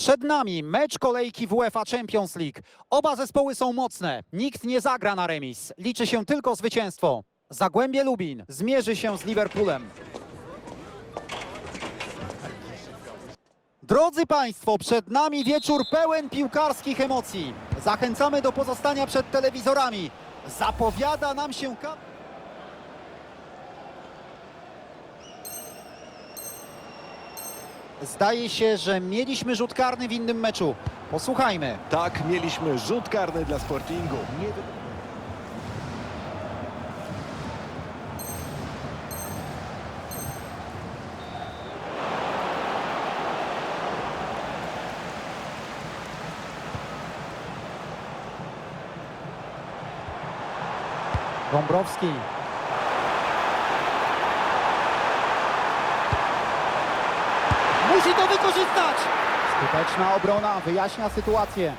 Przed nami mecz kolejki UEFA Champions League. Oba zespoły są mocne. Nikt nie zagra na remis. Liczy się tylko zwycięstwo. Zagłębie Lubin zmierzy się z Liverpoolem. Drodzy Państwo, przed nami wieczór pełen piłkarskich emocji. Zachęcamy do pozostania przed telewizorami. Zapowiada nam się... Zdaje się, że mieliśmy rzut karny w innym meczu. Posłuchajmy. Tak, mieliśmy rzut karny dla Sportingu. Nie... Dąbrowski. Musi to wykorzystać! Skuteczna obrona wyjaśnia sytuację.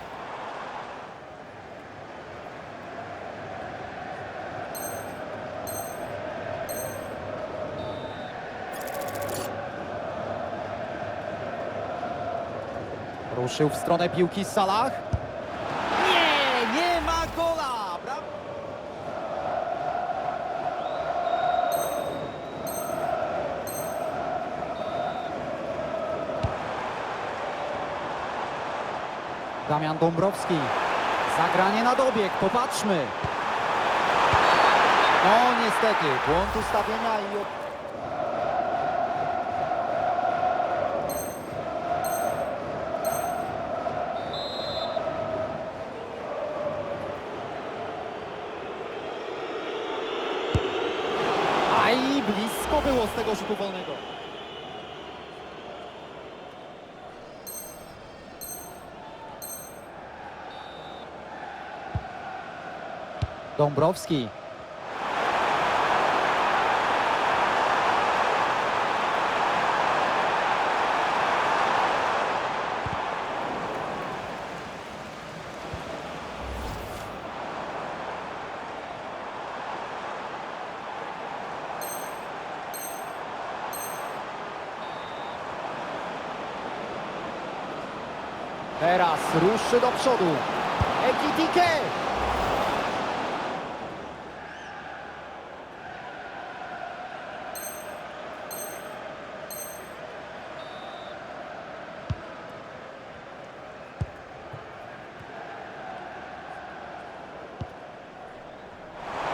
Ruszył w stronę piłki Salah. Damian Dąbrowski. Zagranie na dobieg, popatrzmy. No niestety, błąd ustawienia i... blisko było z tego rzutu wolnego. Dąbrowski. Teraz ruszy do przodu. Ekitike.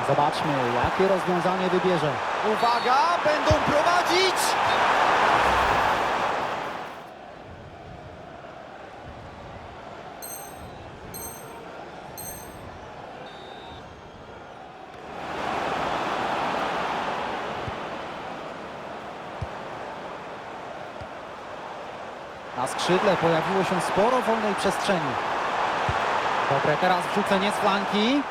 Zobaczmy, jakie rozwiązanie wybierze. Uwaga, będą prowadzić! Na skrzydle pojawiło się sporo wolnej przestrzeni. Dobre teraz wrzucenie z flanki.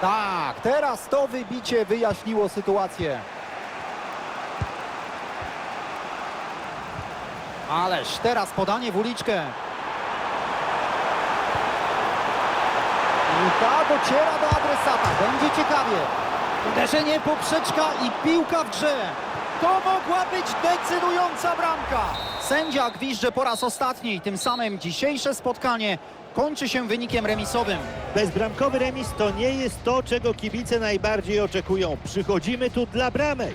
Tak, teraz to wybicie wyjaśniło sytuację. Ależ teraz podanie w uliczkę. Piłka dociera do adresata. Będzie ciekawie. Uderzenie poprzeczka i piłka w grze. To mogła być decydująca bramka. Sędzia gwizdże po raz ostatni. Tym samym dzisiejsze spotkanie kończy się wynikiem remisowym. Bezbramkowy remis to nie jest to, czego kibice najbardziej oczekują. Przychodzimy tu dla bramek.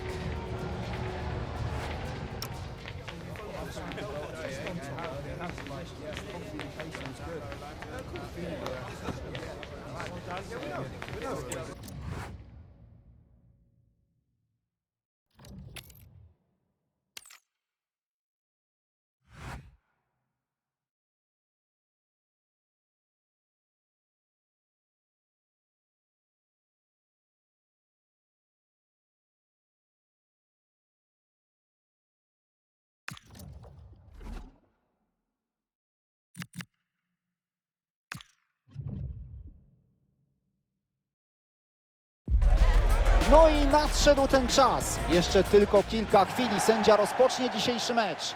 No i nadszedł ten czas. Jeszcze tylko kilka chwil i sędzia rozpocznie dzisiejszy mecz.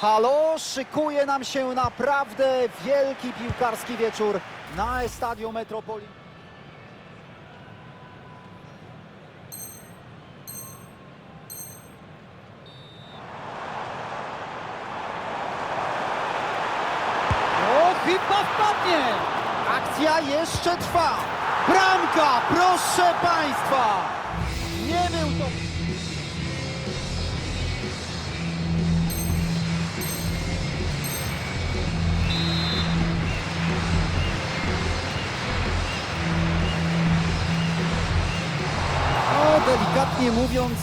Halo, szykuje nam się naprawdę wielki piłkarski wieczór na Estadio Metropoli. Świetnie! Akcja jeszcze trwa. Bramka, proszę Państwa! Nie był to... O, delikatnie mówiąc,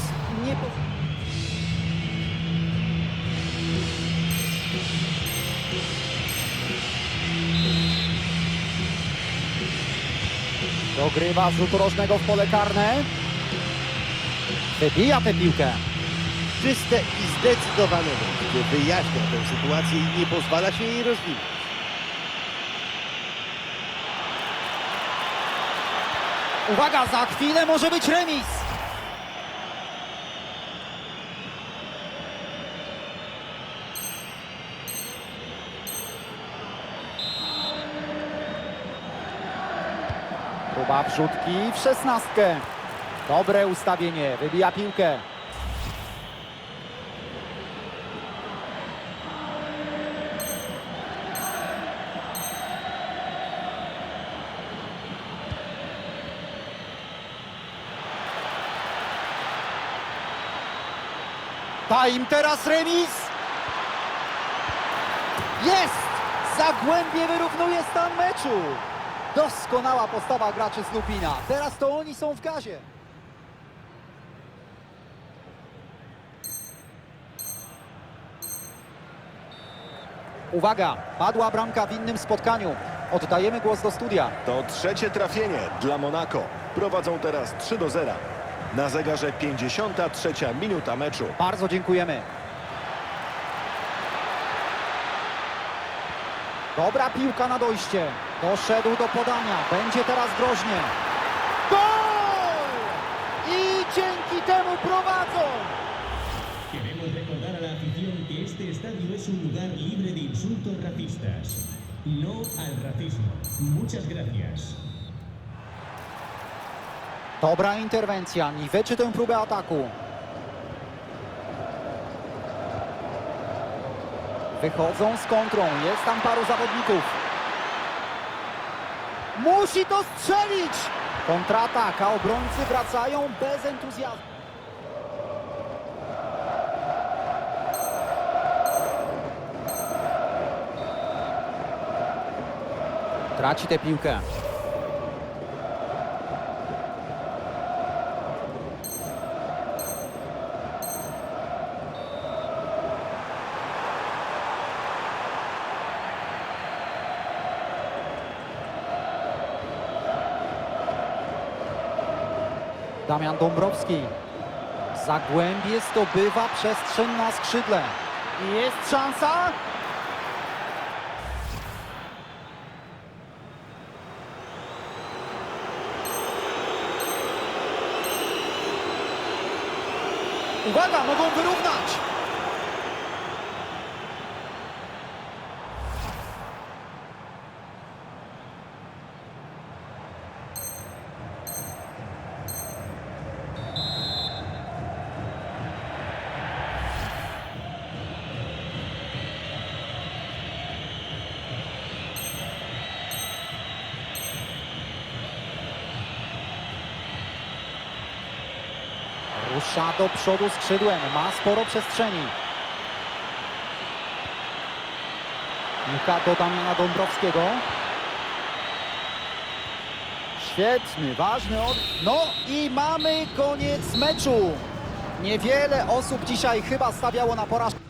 Dogrywa z rzutu rożnego w pole karne. Wybija tę piłkę. Czyste i zdecydowane wejście wyjaśnia tę sytuację i nie pozwala się jej rozwinąć. Uwaga, za chwilę może być remis. Próba wrzutki w szesnastkę. Dobre ustawienie, wybija piłkę. Da im teraz remis. Jest! Zagłębie wyrównuje stan meczu. Doskonała postawa graczy z Lubina. Teraz to oni są w gazie. Uwaga, padła bramka w innym spotkaniu. Oddajemy głos do studia. To trzecie trafienie dla Monako. Prowadzą teraz 3 do 0. Na zegarze 53 minuta meczu. Bardzo dziękujemy. Dobra piłka na dojście. Doszedł do podania. Będzie teraz groźnie. Gol! I dzięki temu prowadzą. Queremos recordar a la afición que este estadio es un lugar libre de insultos racistas. No al racismo. Muchas gracias. Dobra interwencja. Niweczy tę próbę ataku. Wychodzą z kontrą. Jest tam paru zawodników. Musi to strzelić! Kontratak, a obrońcy wracają bez entuzjazmu. Traci tę piłkę. Damian Dąbrowski. Zagłębie zdobywa przestrzeń na skrzydle. Jest szansa. Uwaga, mogą wyrównać. Rusza do przodu skrzydłem, ma sporo przestrzeni. Piłka do Damiana Dąbrowskiego. Świetny, ważny od... No i mamy koniec meczu. Niewiele osób dzisiaj chyba stawiało na porażkę.